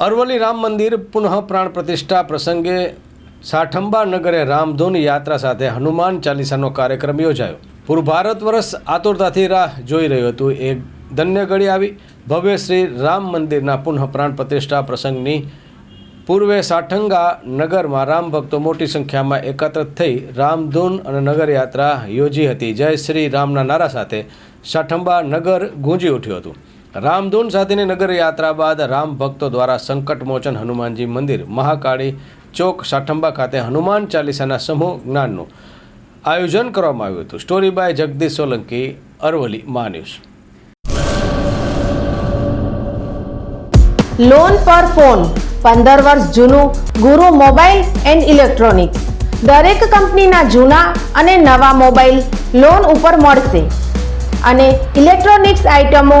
અરવલ્લી રામ મંદિર પુનઃ પ્રાણ પ્રતિષ્ઠા પ્રસંગે સાઠંબા નગરે રામધૂન યાત્રા સાથે હનુમાન ચાલીસાનો કાર્યક્રમ યોજાયો. પૂર્વ ભારત વર્ષ આતુરતાથી રાહ જોઈ રહ્યું હતું. એ ધન્ય ઘડી આવી. ભવ્ય શ્રી રામ મંદિરના પુનઃ પ્રાણ પ્રતિષ્ઠા પ્રસંગની પૂર્વે સાઠંગા નગરમાં રામ ભક્તો મોટી સંખ્યામાં એકત્રિત થઈ રામધૂન અને નગરયાત્રા યોજી હતી. જય શ્રી રામના નારા સાથે સાઠંબા નગર ગુંજી ઉઠ્યું હતું. રામધૂન સાથેની નગરયાત્રા બાદ રામ ભક્તો દ્વારા સંકટમોચન હનુમાનજી મંદિર, મહાકાળી ચોક, સાઠંબા ખાતે હનુમાન ચાલીસાના સમૂહ જ્ઞાનનું આયોજન કરવામાં આવ્યું હતું. સ્ટોરી બાય જગદીશ સોલંકી અરવલી મા લોન પર ફોન પંદર વર્ષ જૂનું, ગુરુ મોબાઈલ એન્ડ ઇલેક્ટ્રોનિક્સ. દરેક કંપનીના જૂના અને નવા મોબાઈલ લોન ઉપર મળશે. અને ઇલેક્ટ્રોનિક્સ આઇટમો